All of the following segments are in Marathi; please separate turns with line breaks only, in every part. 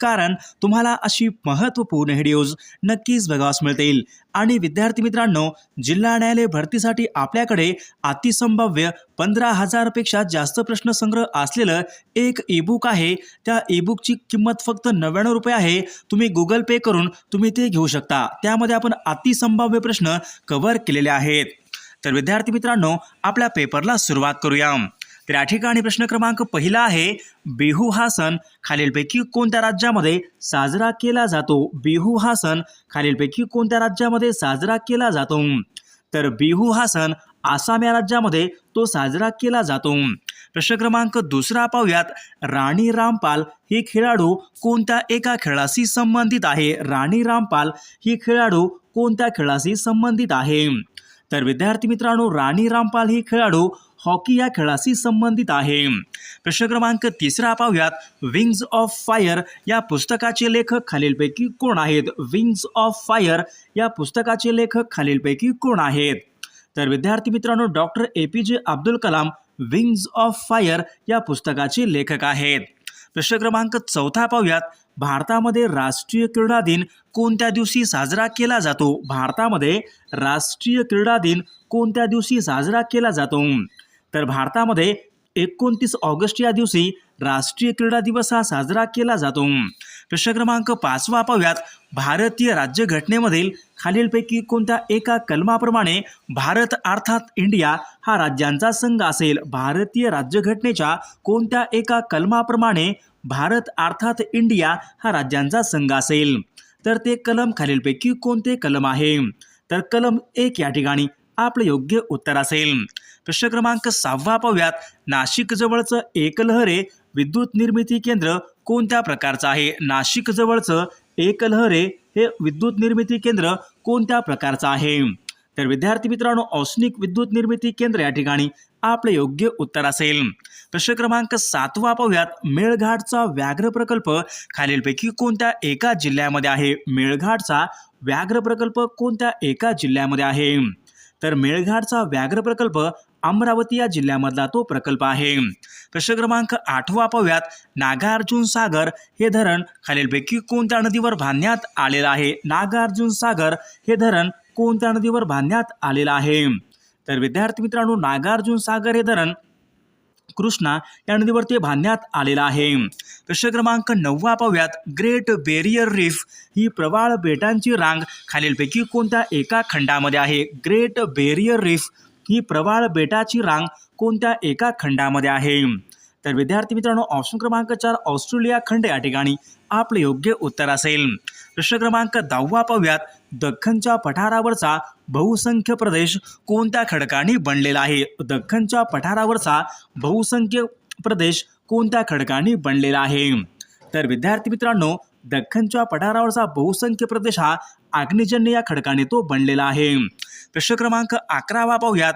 कारण तुम्हाला अशी महत्त्वपूर्ण व्हिडिओज नक्कीच बघावास मिळतील. आणि विद्यार्थी मित्रांनो जिल्हा न्यायालय भरतीसाठी आपल्याकडे अतिसंभाव्य पंधरा हजारपेक्षा जास्त प्रश्नसंग्रह असलेलं एक ईबुक आहे. त्या ईबुकची किंमत फक्त नव्याण्णव रुपये आहे. तुम्ही गुगल पे करून तुम्ही ते घेऊ शकता. त्यामध्ये आपण अतिसंभाव्य प्रश्न कव्हर केलेले आहेत. तर विद्यार्थी मित्रांनो आपल्या पेपरला सुरुवात करूया तर या ठिकाणी प्रश्न क्रमांक पहिला आहे बिहू हा सण खालीलपैकी कोणत्या राज्यामध्ये साजरा केला जातो? बिहू हा सण खालीलपैकी कोणत्या राज्यामध्ये साजरा केला जातो? तर बिहू हा सण आसाम या राज्यामध्ये तो साजरा केला जातो. प्रश्न क्रमांक दुसरा पाहूयात राणी रामपाल ही खेळाडू कोणत्या एका खेळाशी संबंधित आहे? राणी रामपाल ही खेळाडू कोणत्या खेळाशी संबंधित आहे? तर विद्यार्थी मित्रांनो राणी रामपाल ही खेळाडू हॉकी या खेळाशी संबंधित आहे. प्रश्न क्रमांक तिसरा पाहूयात. विंग्ज ऑफ फायर या पुस्तकाचे लेखक खालीलपैकी कोण आहेत? विंग्ज ऑफ फायर या पुस्तकाचे लेखक खालीलपैकी कोण आहेत? तर विद्यार्थी मित्रांनो doctor A P J Abdul Kalam wings of fire या पुस्तकाचे लेखक आहेत. प्रश्न क्रमांक चौथा पाहूयात. भारतामध्ये राष्ट्रीय क्रीडा दिन कोणत्या दिवशी साजरा केला जातो? भारतामध्ये राष्ट्रीय क्रीडा दिन कोणत्या दिवशी साजरा केला जातो? तर भारतामध्ये एकोणतीस ऑगस्ट या दिवशी राष्ट्रीय क्रीडा दिवस हा साजरा केला जातो. प्रश्न क्रमांक पाचवा पाहूयात. भारतीय राज्यघटनेमधील खालीलपैकी कोणत्या एका कलमाप्रमाणे भारत अर्थात इंडिया हा राज्यांचा संघ असेल? भारतीय राज्यघटनेच्या कोणत्या एका कलमाप्रमाणे भारत अर्थात इंडिया हा राज्यांचा संघ असेल? तर ते कलम खालीलपैकी कोणते कलम आहे? तर कलम एक या ठिकाणी आपलं योग्य उत्तर असेल. प्रश्न क्रमांक सहावा पाहूयात. नाशिक जवळचं एकलहरे विद्युत निर्मिती केंद्र कोणत्या प्रकारचं आहे? नाशिक जवळचं एकलहरे हे विद्युत निर्मिती केंद्र कोणत्या प्रकारचं आहे? तर विद्यार्थी मित्रांनो औष्णिक विद्युत निर्मिती केंद्र या ठिकाणी आपलं योग्य उत्तर असेल. प्रश्न क्रमांक सातवा पाहूयात. मेळघाटचा व्याघ्र प्रकल्प खालीलपैकी कोणत्या एका जिल्ह्यामध्ये आहे? मेळघाटचा व्याघ्र प्रकल्प कोणत्या एका जिल्ह्यामध्ये आहे? तर मेळघाटचा व्याघ्र प्रकल्प अमरावती या जिल्ह्यामधला तो प्रकल्प आहे. प्रश्न क्रमांक आठवा पाहूयात. नागार्जुन सागर हे धरण खालीलपैकी कोणत्या नदीवर बांधण्यात आलेलं आहे? नागार्जुन सागर हे धरण कोणत्या नदीवर बांधण्यात आलेलं आहे? तर विद्यार्थी मित्रांनो नागार्जुन सागर हे धरण कृष्णा या नदीवर ते बांधण्यात आलेलं आहे. प्रश्न क्रमांक नववा पाहूयात. ग्रेट बेरियर रीफ ही प्रवाळ बेटांची रांग खालीलपैकी कोणत्या एका खंडामध्ये आहे? ग्रेट बेरियर रीफ ही प्रवाळ बेटाची रांग कोणत्या एका खंडामध्ये आहे? तर विद्यार्थी मित्रांनो ऑप्शन क्रमांक चार ऑस्ट्रेलिया खंड या ठिकाणी आपले योग्य उत्तर असेल. प्रश्न क्रमांक दहावा पाहूयात. दख्खनच्या पठारावरचा बहुसंख्य प्रदेश कोणत्या खडकाने बनलेला आहे? दख्खनच्या पठारावरचा बहुसंख्य प्रदेश कोणत्या खडकाने बनलेला आहे? तर विद्यार्थी मित्रांनो दख्खनच्या पठारावरचा बहुसंख्य प्रदेश हा आग्नेजन्य या खडकाने तो बनलेला आहे. प्रश्न क्रमांक अकरावा पाहूयात.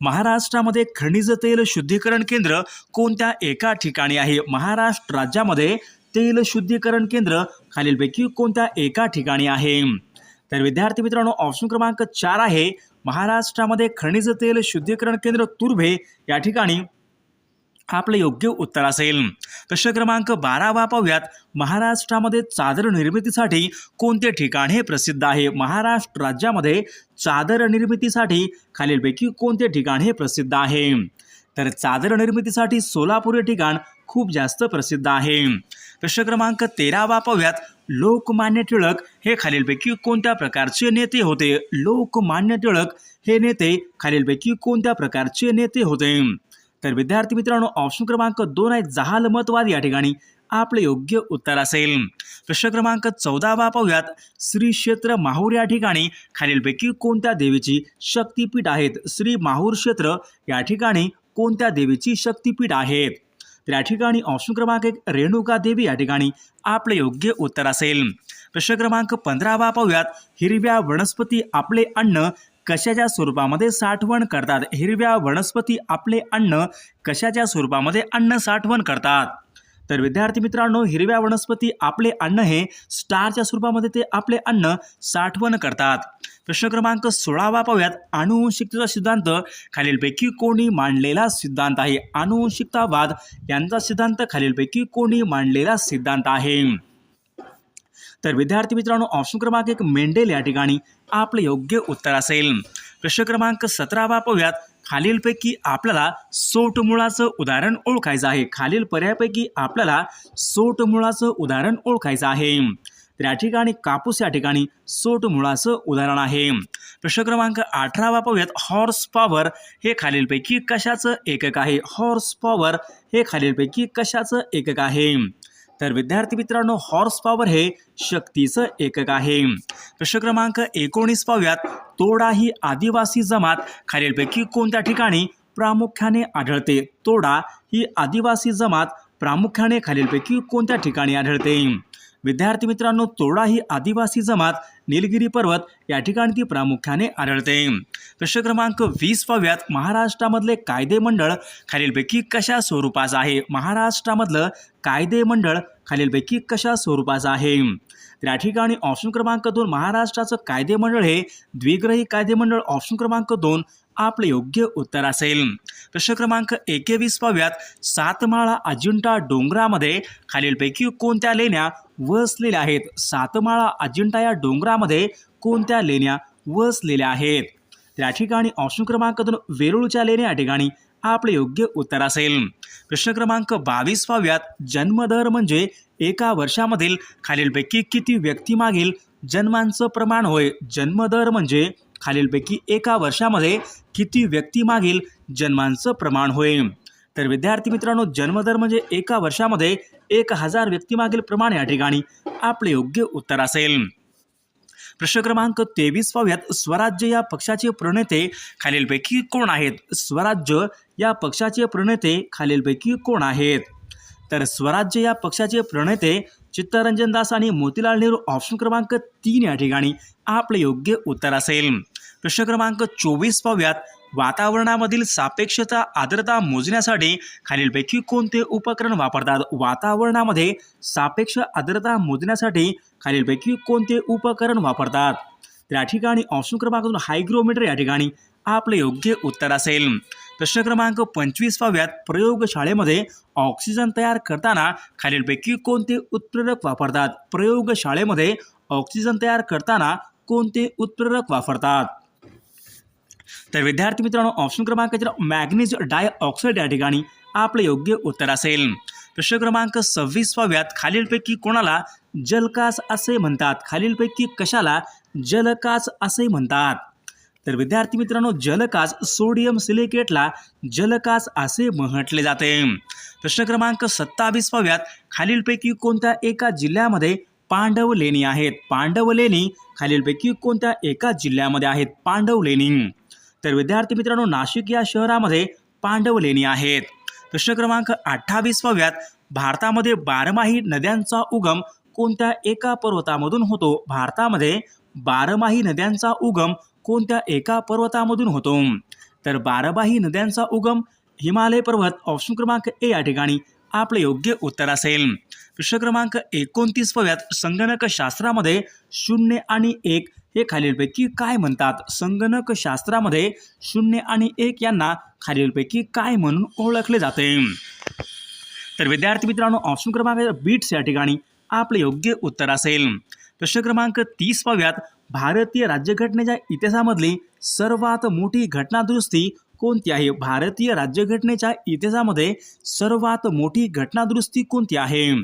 महाराष्ट्रामध्ये खनिज तेल शुद्धीकरण केंद्र कोणत्या एका ठिकाणी आहे? महाराष्ट्र राज्यामध्ये तेल शुद्धीकरण केंद्र खालीलपैकी कोणत्या एका ठिकाणी आहे? तर विद्यार्थी मित्रांनो ऑप्शन क्रमांक चार आहे. महाराष्ट्रामध्ये खनिज तेल शुद्धीकरण केंद्र तुर्भे या ठिकाणी आपलं योग्य उत्तर असेल. प्रश्न क्रमांक बारावा पाहूयात. महाराष्ट्रामध्ये चादर निर्मितीसाठी कोणते ठिकाण हे प्रसिद्ध आहे? महाराष्ट्र राज्यामध्ये चादर निर्मितीसाठी खालीलपैकी कोणते ठिकाण हे प्रसिद्ध आहे? तर चादर निर्मितीसाठी सोलापूर हे ठिकाण खूप जास्त प्रसिद्ध आहे. प्रश्न क्रमांक तेरावा पाहूयात. लोकमान्य टिळक हे खालीलपैकी कोणत्या प्रकारचे नेते होते? लोकमान्य टिळक हे नेते खालीलपैकी कोणत्या प्रकारचे नेते होते? तर विद्यार्थी मित्रांनो ऑप्शन क्रमांक दोन आहे जहाल मतवाद. या ठिकाणी आपलं योग्य उत्तर असेल. प्रश्न क्रमांक चौदावा पाहूयात. श्री क्षेत्र माहूर या ठिकाणी खालीलपैकी कोणत्या देवीची शक्तीपीठ आहेत? श्री माहूर क्षेत्र या ठिकाणी कोणत्या देवीची शक्तीपीठ आहेत तर या ठिकाणी ऑप्शन क्रमांक एक रेणुका देवी या ठिकाणी आपलं योग्य उत्तर असेल. प्रश्न क्रमांक पंधरावा पाहूयात. हिरव्या वनस्पती आपले अन्न कशाच्या स्वरूपामध्ये साठवण करतात? हिरव्या वनस्पती आपले अन्न कशाच्या स्वरूपामध्ये अन्न साठवण करतात? तर विद्यार्थी मित्रांनो हिरव्या वनस्पती आपले अन्न हे स्टारच्या स्वरूपामध्ये ते आपले अन्न साठवण करतात. प्रश्न क्रमांक सोळावा पाहूयात. अनुवंशिकतेचा सिद्धांत. खालीलपैकी कोणी मांडलेला सिद्धांत आहे. अनुवंशिकतावाद यांचा सिद्धांत खालीलपैकी कोणी मांडलेला सिद्धांत आहे. तर विद्यार्थी मित्रांनो ऑप्शन क्रमांक एक मेंडेल या ठिकाणी आपलं योग्य उत्तर असेल. प्रश्न क्रमांक सतरावा पाहूयात खालीलपैकी आपल्याला सोटमुळाचं उदाहरण ओळखायचं आहे. खालील पर्यायापैकी आपल्याला सोटमुळाचं उदाहरण ओळखायचं आहे. तर या ठिकाणी कापूस या ठिकाणी सोटमुळाचं उदाहरण आहे. प्रश्न क्रमांक अठरावा पाहूयात हॉर्स पॉवर हे खालीलपैकी कशाचं एकक आहे? हॉर्स पॉवर हे खालीलपैकी कशाचं एकक आहे? तर विद्यार्थी मित्रांनो हॉर्स पॉवर हे शक्तीचं एकक आहे. प्रश्न क्रमांक एकोणीस पाहूयात. तोडा ही आदिवासी जमात. खालीलपैकी कोणत्या ठिकाणी प्रामुख्याने आढळते? तोडा ही आदिवासी जमात प्रामुख्याने खालीलपैकी कोणत्या ठिकाणी आढळते? विद्यार्थी मित्रांनो तोडा ही आदिवासी जमात निलगिरी पर्वत या ठिकाणी ती प्रामुख्याने आढळते. प्रश्न क्रमांक वीस पाव्यात महाराष्ट्रामधले कायदे मंडळ खालीलपैकी कशा स्वरूपाचं आहे? महाराष्ट्रामधलं कायदे मंडळ खालीलपैकी कशा स्वरूपाचं आहे? त्या ठिकाणी ऑप्शन क्रमांक दोन महाराष्ट्राचं कायदेमंडळ हे द्विग्रही कायदेमंडळ ऑप्शन क्रमांक दोन आपले योग्य उत्तर असेल. प्रश्न क्रमांक एकेवीस पाहूयात. सातमाळा अजिंठा डोंगरामध्ये खालीलपैकी कोणत्या लेण्या वसलेल्या आहेत? सातमाळा अजिंठा या डोंगरामध्ये कोणत्या लेण्या वसलेल्या आहेत? त्या ठिकाणी ऑप्शन क्रमांक दोन वेरूळच्या लेण्या या ठिकाणी आपले योग्य उत्तर असेल. प्रश्न क्रमांक बावीस पाहूयात. जन्मदर म्हणजे एका वर्षामधील खालीलपैकी किती व्यक्तीमागील जन्मांचं प्रमाण होय? जन्मदर म्हणजे खालीलपैकी एका वर्षामध्ये किती व्यक्तीमागील जन्मांचं प्रमाण होय? तर विद्यार्थी मित्रांनो जन्मदर म्हणजे एका वर्षामध्ये एक हजार व्यक्तीमागील प्रमाण या ठिकाणी आपले योग्य उत्तर असेल. प्रश्न क्रमांक तेवीस पाहूयात. स्वराज्य या पक्षाचे प्रणेते खालीलपैकी कोण आहेत? स्वराज्य या पक्षाचे प्रणेते खालीलपैकी कोण आहेत? तर स्वराज्य या पक्षाचे प्रणेते चित्तरंजन दास आणि मोतीलाल नेहरू ऑप्शन क्रमांक तीन या ठिकाणी आपले योग्य उत्तर असेल. प्रश्न क्रमांक चोवीस पाहूयात. वातावरणामधील सापेक्षता आर्द्रता मोजण्यासाठी खालीलपैकी कोणते उपकरण वापरतात? वातावरणामध्ये सापेक्ष आर्द्रता मोजण्यासाठी खालीलपैकी कोणते उपकरण वापरतात? त्या या ठिकाणी ऑप्शन क्रमांक हायग्रोमीटर या ठिकाणी आपले योग्य उत्तर असेल. प्रश्न क्रमांक पंचवीस प्रयोगशाळेमध्ये ऑक्सिजन तयार करताना खालीलपैकी कोणते उत्प्रेरक वापरतात? प्रयोगशाळेमध्ये ऑक्सिजन तयार करताना कोणते उत्प्रेरक वापरतात? तर विद्यार्थी मित्रांनो ऑप्शन क्रमांक मॅग्नेज मॅग्नीज डायऑक्साईड या ठिकाणी आपले योग्य उत्तर असेल. प्रश्न क्रमांक सव्वीस खालीलपैकी कोणाला जलकास असे म्हणतात? खालीलपैकी कशाला जलकास असे म्हणतात? तर विद्यार्थी मित्रांनो जलकास सोडियम सिलिकेटला जलकास असे म्हटले जाते. प्रश्न क्रमांक सत्तावीस पाव्यात खालीलपैकी कोणत्या एका जिल्ह्यामध्ये पांडव लेणी आहेत? पांडव लेणी खालीलपैकी कोणत्या एका जिल्ह्यामध्ये आहेत? पांडव लेणी. तर विद्यार्थी मित्रांनो नाशिक या शहरामध्ये पांडव लेणी आहेत. प्रश्न क्रमांक अठ्ठावीस पाव्यात भारतामध्ये बारमाही नद्यांचा उगम कोणत्या एका पर्वतामधून होतो? भारतामध्ये बारमाही नद्यांचा उगम कोणत्या एका पर्वतामधून होतो? तर बाराबाही नद्यांचा उगम हिमालय पर्वत ऑप्शन क्रमांक ए या ठिकाणी. आपले योग्य उत्तर असेल. प्रश्न क्रमांक एकोणतीस पव्यात संगणक शास्त्रामध्ये शून्य आणि एक हे खालीलपैकी काय म्हणतात? संगणक शास्त्रामध्ये शून्य आणि एक यांना खालीलपैकी काय म्हणून ओळखले जाते? तर विद्यार्थी मित्रांनो ऑप्शन क्रमांक बीट्स या ठिकाणी आपले योग्य उत्तर असेल. प्रश्न क्रमांक तीस पाहूयात. भारतीय राज्यघटनेच्या इतिहासामधली सर्वात मोठी घटनादुरुस्ती कोणती आहे? भारतीय राज्यघटनेच्या इतिहासामध्ये सर्वात मोठी घटनादुरुस्ती कोणती आहे?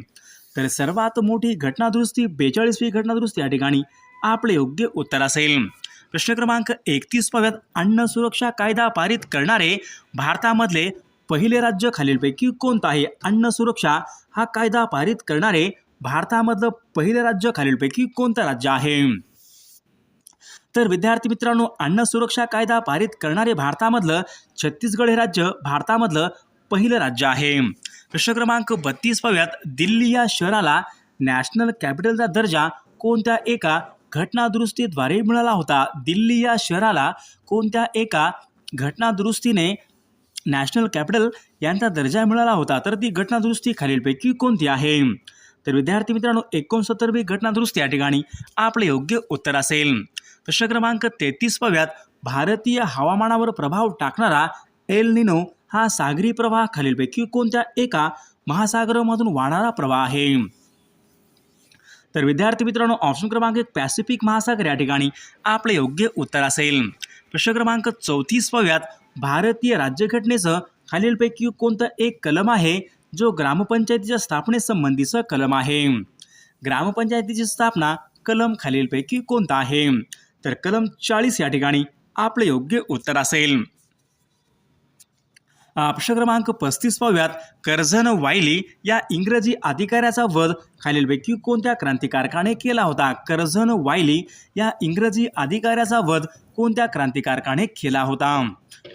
तर सर्वात मोठी घटनादुरुस्ती बेचाळीसवी घटनादुरुस्ती या ठिकाणी आपले योग्य उत्तर असेल. प्रश्न क्रमांक एकतीस पाव्यात अन्न सुरक्षा कायदा पारित करणारे भारतामधले पहिले राज्य खालीलपैकी कोणतं आहे? अन्न सुरक्षा हा कायदा पारित करणारे भारतामधलं पहिलं राज्य खालीलपैकी कोणतं राज्य आहे? तर विद्यार्थी मित्रांनो अन्न सुरक्षा कायदा पारित करणारे भारतामधलं छत्तीसगड हे राज्य भारतामधलं पहिलं राज्य आहे. प्रश्न क्रमांक बत्तीस पाव्यात दिल्ली या शहराला नॅशनल कॅपिटलचा दर्जा कोणत्या एका घटनादुरुस्तीद्वारे मिळाला होता? दिल्ली या शहराला कोणत्या एका घटनादुरुस्तीने नॅशनल कॅपिटल यांचा दर्जा मिळाला होता? तर ती घटनादुरुस्ती खालीलपैकी कोणती आहे? तर विद्यार्थी मित्रांनो एकोणसत्तरवी घटनादुरुस्ती या ठिकाणी आपले योग्य उत्तर असेल. प्रश्न क्रमांक तेहतीसपव्यात भारतीय हवामानावर प्रभाव टाकणारा एल निनो हा सागरी प्रवाह खालीलपैकी कोणत्या एका महासागरामधून वाहणारा प्रवाह आहे? तर विद्यार्थी मित्रांनो ऑप्शन क्रमांक एक पॅसिफिक महासागर या ठिकाणी आपले योग्य उत्तर असेल. प्रश्न क्रमांक चौतीसपव्यात भारतीय राज्यघटनेचं खालीलपैकी कोणतं एक कलम आहे? जो ग्रामपंचायतीच्या स्थापनेसंबंधीचं कलम आहे. ग्रामपंचायतीची स्थापना कलम खालीलपैकी कोणता आहे? तर कलम चाळीस या ठिकाणी आपले योग्य उत्तर असेल. प्रश्न क्रमांक पस्तीस पाहूयात. कर्झन वायली या इंग्रजी अधिकाऱ्याचा वध खालीलपैकी कोणत्या क्रांतिकारकाने केला होता? कर्झन वायली या इंग्रजी अधिकाऱ्याचा वध कोणत्या क्रांतिकारकाने केला होता?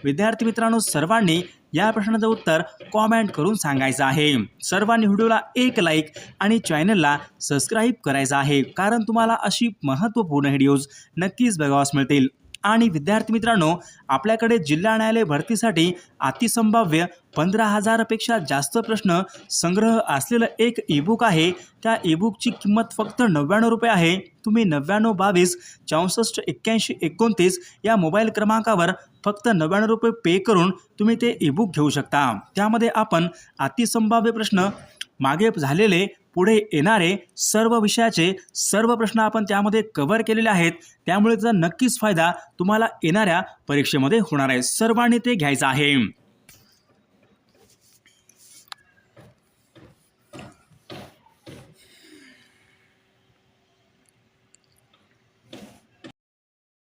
विद्यार्थी मित्रांनो सर्वांनी या प्रश्नाचं उत्तर कॉमेंट करून सांगायचं आहे. सर्वांनी व्हिडिओला एक लाईक आणि चॅनलला सबस्क्राईब करायचं आहे. कारण तुम्हाला अशी महत्त्वपूर्ण व्हिडिओज नक्कीच बघावास मिळतील. आणि विद्यार्थी मित्रांनो आपल्याकडे जिल्हा न्यायालय भरतीसाठी अतिसंभाव्य पंधरा हजारपेक्षा जास्त प्रश्न संग्रह असलेलं एक ईबुक आहे. त्या ईबुकची किंमत फक्त नव्याण्णव रुपये आहे. तुम्ही नव्याण्णव बावीस चौसष्ट एक्क्याऐंशी एकोणतीस या मोबाईल क्रमांकावर फक्त नव्याण्णव रुपये पे करून तुम्ही ते ईबुक घेऊ शकता. त्यामध्ये आपण अतिसंभाव्य प्रश्न मागे झालेले पुढे येणारे सर्व विषयाचे सर्व प्रश्न आपण त्यामध्ये कव्हर केलेले आहेत. त्यामुळे त्याचा नक्कीच फायदा तुम्हाला येणाऱ्या परीक्षेमध्ये होणार आहे. सर्वांनी ते घ्यायचं आहे.